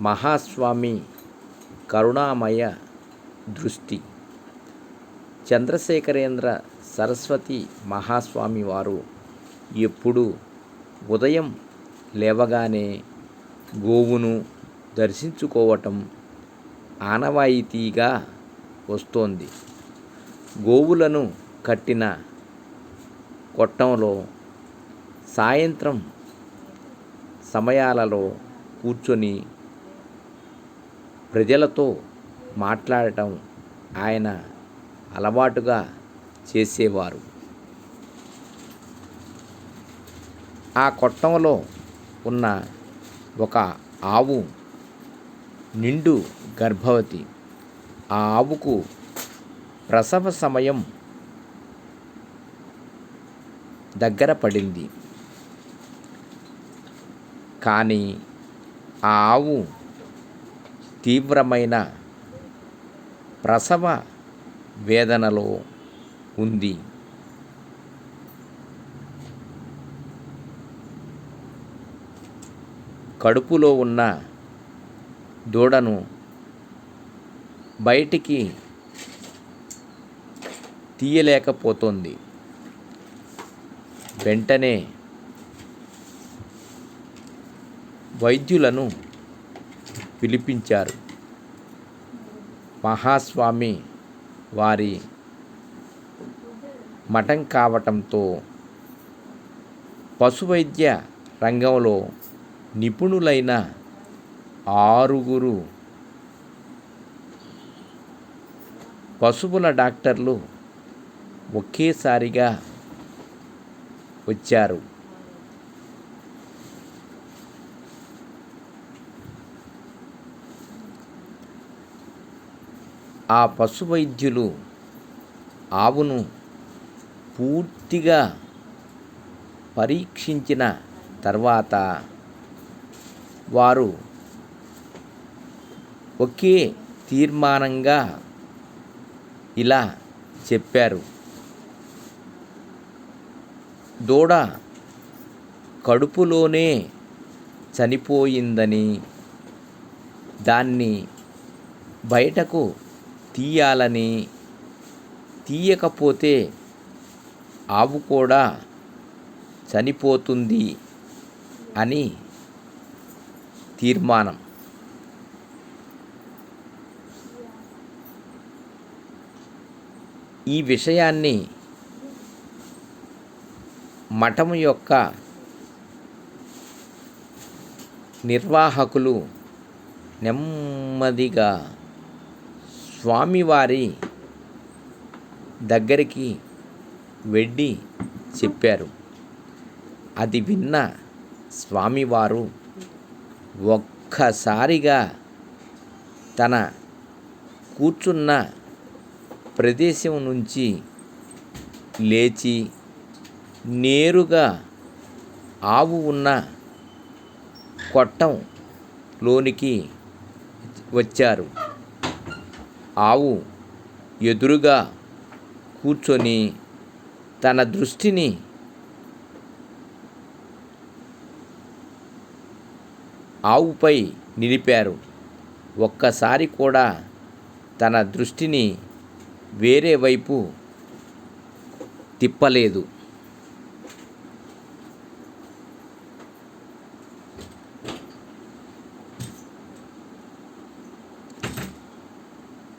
మహాస్వామి కరుణామయ దృష్టి. చంద్రశేఖరేంద్ర సరస్వతి మహాస్వామి వారు ఎప్పుడు ఉదయం లేవగానే గోవును దర్శించుకోవటం ఆనవాయితీగా వస్తోంది. గోవులను కట్టిన కొట్టంలో సాయంత్రం సమయాలలో కూర్చొని ప్రజలతో మాట్లాడటం ఆయన అలవాటుగా చేసేవారు. ఆ కొట్టంలో ఉన్న ఒక ఆవు నిండు గర్భవతి. ఆ ఆవుకు ప్రసవ సమయం దగ్గర పడింది. కానీ ఆ ఆవు తీవ్రమైన ప్రసవ వేదనలో ఉంది. కడుపులో ఉన్న దూడను బయటికి తీయలేకపోతుంది. వెంటనే వైద్యులను పిలిపించారు. మహాస్వామి వారి మఠం కావటంతో పశువైద్య రంగంలో నిపుణులైన ఆరుగురు పశువుల డాక్టర్లు ఒకేసారిగా వచ్చారు. ఆ పశు వైద్యులు ఆవును పూర్తిగా పరీక్షించిన తర్వాత వారు ఒకే తీర్మానంగా ఇలా చెప్పారు. దూడ కడుపులోనే చనిపోయిందని దాన్ని బయటకు తీయాలని తీయకపోతే ఆవు కూడా చనిపోతుంది అని తీర్మానం. ఈ విషయాన్ని మఠం యొక్క నిర్వాహకులు నెమ్మదిగా స్వామివారి దగ్గరికి వెళ్ళి చెప్పారు. అది విన్న స్వామివారు ఒక్కసారిగా తన కూర్చున్న ప్రదేశం నుంచి లేచి నేరుగా ఆవు ఉన్న కొట్టం లోనికి వచ్చారు. ఆవు ఎదురుగా కూర్చొని తన దృష్టిని ఆవుపై నిలిపారు. ఒక్కసారి కూడా తన దృష్టిని వేరే వైపు తిప్పలేదు.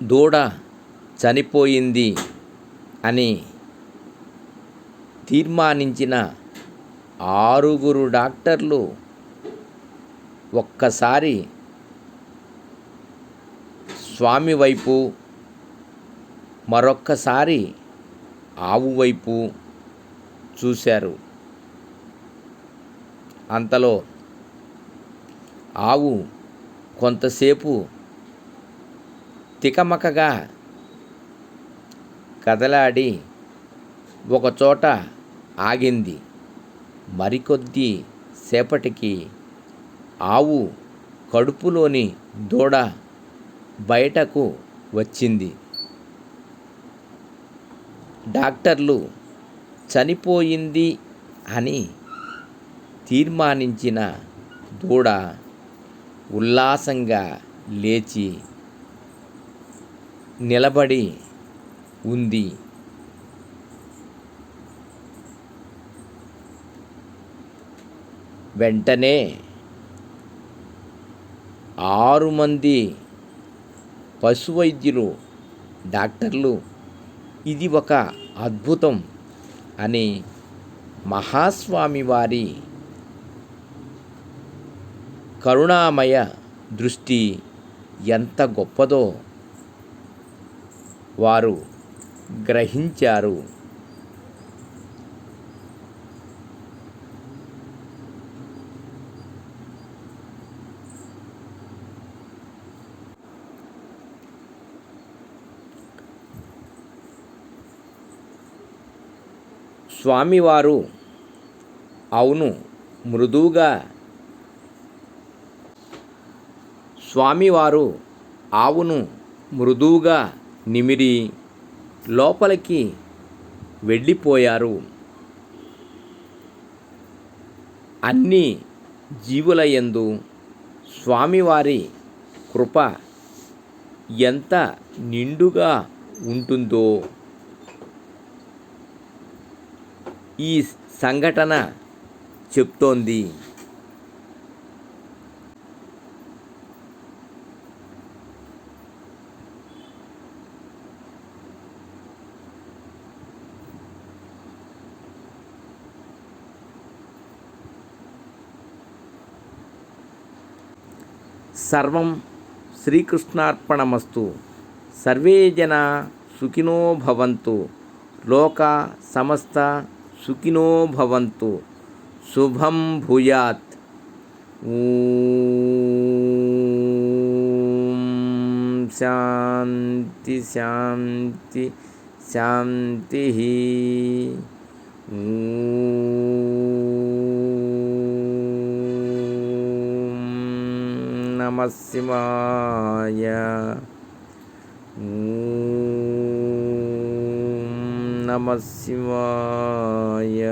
దూడ చనిపోయింది అని తీర్మానించిన ఆరుగురు డాక్టర్లు ఒక్కసారి స్వామి వైపు మరొక్కసారి ఆవు వైపు చూశారు. అంతలో ఆవు కొంతసేపు తికమకగా కదలాడి ఒకచోట ఆగింది. మరికొద్ది సేపటికి ఆవు కడుపులోని దూడ బయటకు వచ్చింది. డాక్టర్లు చనిపోయింది అని తీర్మానించిన దూడ ఉల్లాసంగా లేచి నిలబడి ఉంది. వెంటనే ఆరు మంది పశు వైద్యులు డాక్టర్లు ఇది ఒక అద్భుతం అని మహాస్వామి వారి కరుణామయ దృష్టి ఎంత గొప్పదో వారు గ్రహించారు. స్వామివారు అవును మృదువుగా స్వామివారు ఆవును మృదువుగా నిమిరి లోపలికి వెళ్ళిపోయారు. అన్ని జీవుల యందు స్వామివారి కృప ఎంత నిండుగా ఉంటుందో. ఈ సంఘటన చెప్తోంది. सर्व श्रीकृष्णापणमस्तु सर्वे जना सुखिनो भवन्तु। लोका समस्त सुखिनो भवन्तु। शुभं भूयात्। शांति शांति शांति ही నమ శివాయ నమ శివాయ